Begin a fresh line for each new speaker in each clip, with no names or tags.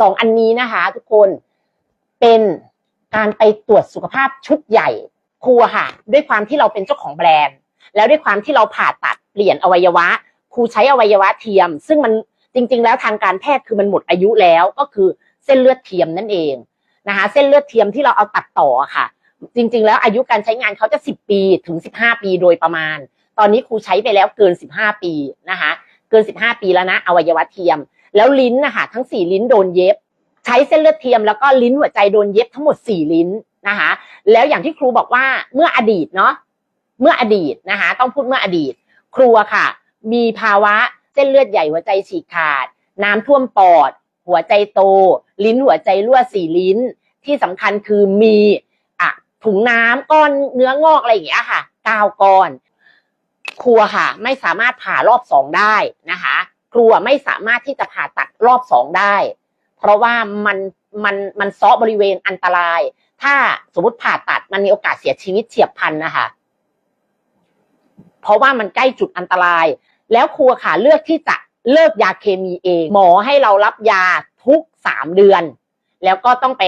สองอันนี้นะคะ ทุกคนเป็นการไปตรวจสุขภาพชุดใหญ่ครูค่ะ ด้วยความที่เราเป็นเจ้าของแบรนด์ แล้วด้วยความที่เราผ่าตัดเปลี่ยนอวัยวะ ครูใช้อวัยวะเทียม ซึ่งมันจริง ๆ แล้วทางการแพทย์คือมันหมดอายุแล้วก็คือเส้นเลือดเทียมนั่นเองนะคะ เส้นเลือดเทียมที่เราเอาตัดต่อค่ะ จริง ๆ แล้วอายุการใช้งานเขาจะ 10 ปีถึง 15 ปีโดยประมาณ ตอนนี้ครูใช้ไปแล้วเกิน 15 ปีนะคะ เกิน 15 ปีแล้วนะอวัยวะเทียม แล้วลิ้นนะคะทั้ง4ลิ้นโดนเย็บ ใช้เส้นเลือดเทียมแล้วก็ลิ้นหัวใจโดนเย็บทั้งหมด4ลิ้นนะคะแล้วอย่างที่ครูบอกว่าเมื่ออดีตเนาะเมื่ออดีตนะคะต้องพูดเมื่ออดีต ครูอะค่ะ มีภาวะเส้นเลือดใหญ่หัวใจฉีกขาด น้ำท่วมปอด หัวใจโต ลิ้นหัวใจรั่วสี่ลิ้น ที่สำคัญคือมีอะถุงน้ำก้อนเนื้องอกอะไรอย่างเงี้ยค่ะก้าก้อน ครัวค่ะ ไม่สามารถผ่ารอบสองได้นะคะ ครัวไม่สามารถที่จะผ่าตัดรอบสองได้ เพราะว่ามันมันมันซ้อบริเวณอันตราย ถ้าสมมติผ่าตัดมันมีโอกาสเสียชีวิตเฉียบพลันนะคะ เพราะว่ามันใกล้จุดอันตราย แล้วครัวค่ะเลือกที่จะเลิกยาเคมีเอง หมอให้เรารับยาทุกสามเดือน แล้วก็ต้องไป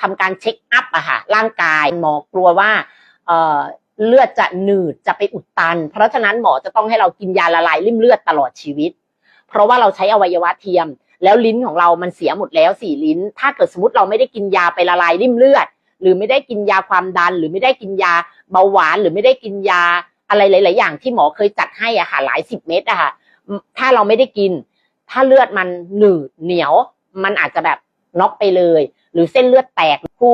ทำการเช็คอัพอะค่ะร่างกายหมอกลัวว่าเอ่อเลือดจะหนืดจะไปอุดตัน เพราะฉะนั้นหมอจะต้องให้เรากินยาละลายริ่มเลือดตลอดชีวิต เพราะว่าเราใช้อวัยวะเทียม แล้วลิ้นของเรามันเสียหมดแล้วสี่ลิ้น ถ้าเกิดสมมติเราไม่ได้กินยาไปละลายริ่มเลือด หรือไม่ได้กินยาความดัน หรือไม่ได้กินยาเบาหวาน หรือไม่ได้กินยาอะไรหลาย ๆ อย่างที่หมอเคยจัดให้อะค่ะหลายสิบเม็ดอะค่ะถ้าเราไม่ได้กิน ถ้าเลือดมันหนืดเหนียว มันอาจจะแบบน็อกไปเลย หรือเส้นเลือดแตกครู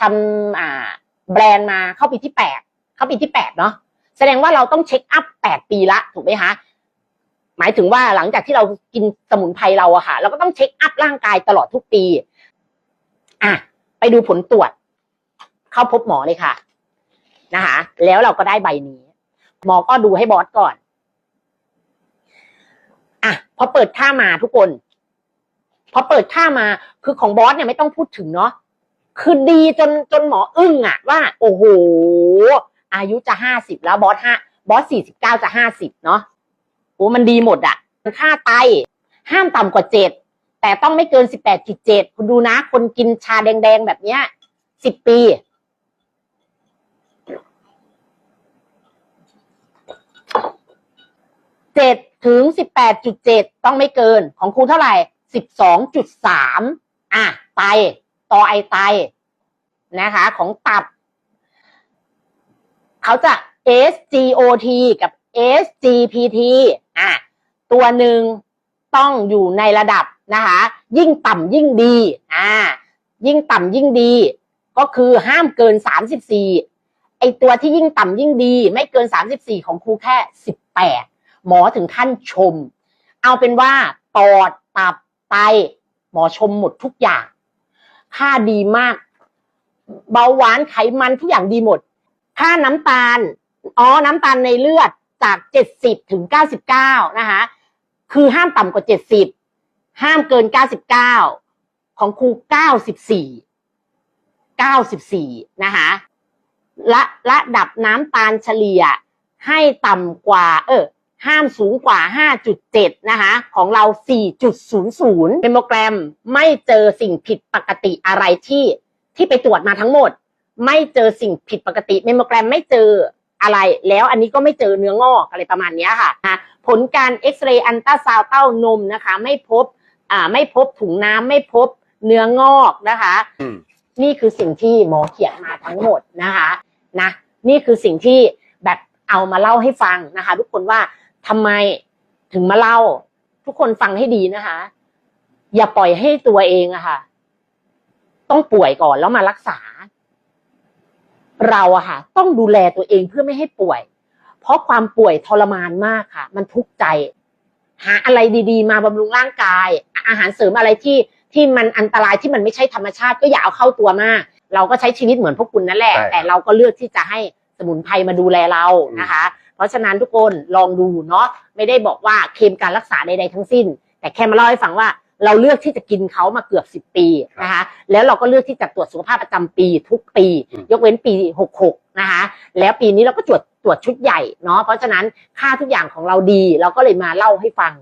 ทำอ่าแบรนด์มาเข้าปีที่แปดเข้าปีที่แปดเนาะแสดงว่าเราต้องเช็คอัพแปดปีละถูกไหมคะ หมายถึงว่าหลังจากที่เรากินสมุนไพรเราอะค่ะ เราก็ต้องเช็คอัพร่างกายตลอดทุกปี อะ ไปดูผลตรวจ เข้าพบหมอเลยค่ะ นะคะ แล้วเราก็ได้ใบนี้ หมอก็ดูให้บอสก่อน อะ พอเปิดค่ามาทุกคน พอเปิดค่ามา คือของบอสเนี่ยไม่ต้องพูดถึงเนาะ คือดีจนจนหมออึ้งอะว่า โอ้โห อายุจะห้าสิบแล้วบอสห้าบอสสี่สิบเก้าจะห้าสิบเนาะ โอ้มันดีหมดอะค่าไต ห้ามต่ำกว่าเจ็ดแต่ต้องไม่เกินสิบแปดจุดเจ็ดคุณดูนะ คนกินชาแดงๆแบบเนี้ยสิบปี เจ็ดถึงสิบแปดจุดเจ็ดต้องไม่เกินของครูเท่าไหร่สิบสองจุดสามอะ ไต ต่อไอไตนะคะ ของตับ เขาจะ SGOT กับ SGPT อะตัวหนึ่งต้องอยู่ในระดับนะคะ ยิ่งต่ำยิ่งดีอ่ายิ่งต่ำยิ่งดี ก็คือห้ามเกิน 34 ไอตัวที่ยิ่งต่ำยิ่งดี ไม่เกิน 34 ของครูแค่ 18 หมอถึงขั้นชม เอาเป็นว่าปอดตับไตหมอชมหมดทุกอย่าง ค่าดีมาก เบาหวานไขมันทุกอย่างดีหมด ค่าน้ำตาลอ๋อน้ำตาลในเลือด จาก 70 ถึง 99 นะคะคือห้ามต่ำกว่า 70 ห้ามเกิน 99 ของครู 94 94 นะคะและระดับน้ำตาลเฉลี่ยให้ต่ำกว่า เออห้ามสูงกว่า 5.7 นะคะ ของเรา 4.00 เมโมแกรมไม่เจอสิ่งผิดปกติอะไรที่ที่ไปตรวจมาทั้งหมด ไม่เจอสิ่งผิดปกติ เมมโมแกรมไม่เจอ อะไร แล้วอันนี้ก็ไม่เจอเนื้องอกอะไรประมาณเนี้ยค่ะนะผลการเอ็กซเรย์อันตราซาวด์เต้านมนะคะ ไม่พบอ่าไม่พบถุงน้ำไม่พบเนื้องอกนะคะ
อืม
นี่คือสิ่งที่หมอเขียนมาทั้งหมดนะคะนะนี่คือสิ่งที่แบบเอามาเล่าให้ฟังนะคะ ทุกคนว่าทำไมถึงมาเล่า ทุกคนฟังให้ดีนะคะ อย่าปล่อยให้ตัวเองอะค่ะ ต้องป่วยก่อนแล้วมารักษา เราอะค่ะต้องดูแลตัวเองเพื่อไม่ให้ป่วย เพราะความป่วยทรมานมากค่ะ มันทุกข์ใจ หาอะไรดีๆ มาบำรุงร่างกาย อาหารเสริมอะไรที่ที่มันอันตรายที่มันไม่ใช่ธรรมชาติก็อย่าเอาเข้าตัวมาก เราก็ใช้ชีวิตเหมือนพวกคุณนั่นแหละ
ใช่
แต่เราก็เลือกที่จะให้สมุนไพรมาดูแลเรานะคะ เพราะฉะนั้นทุกคนลองดูเนาะไม่ได้บอกว่าเคลมการรักษาใดๆทั้งสิ้น แต่แค่มาเล่าให้ฟังว่า เราเลือกที่จะกินเขามาเกือบสิบ10ปีนะคะแล้วเราก็เลือกที่จะตรวจสุขภาพประจำปีทุกปี
อืม
ยกเว้นปี66นะคะแล้วปีนี้เราก็ตรวจตรวจชุดใหญ่เนาะเพราะฉะนั้นค่าทุกอย่างของเราดี เราก็เลยมาเล่าให้ฟัง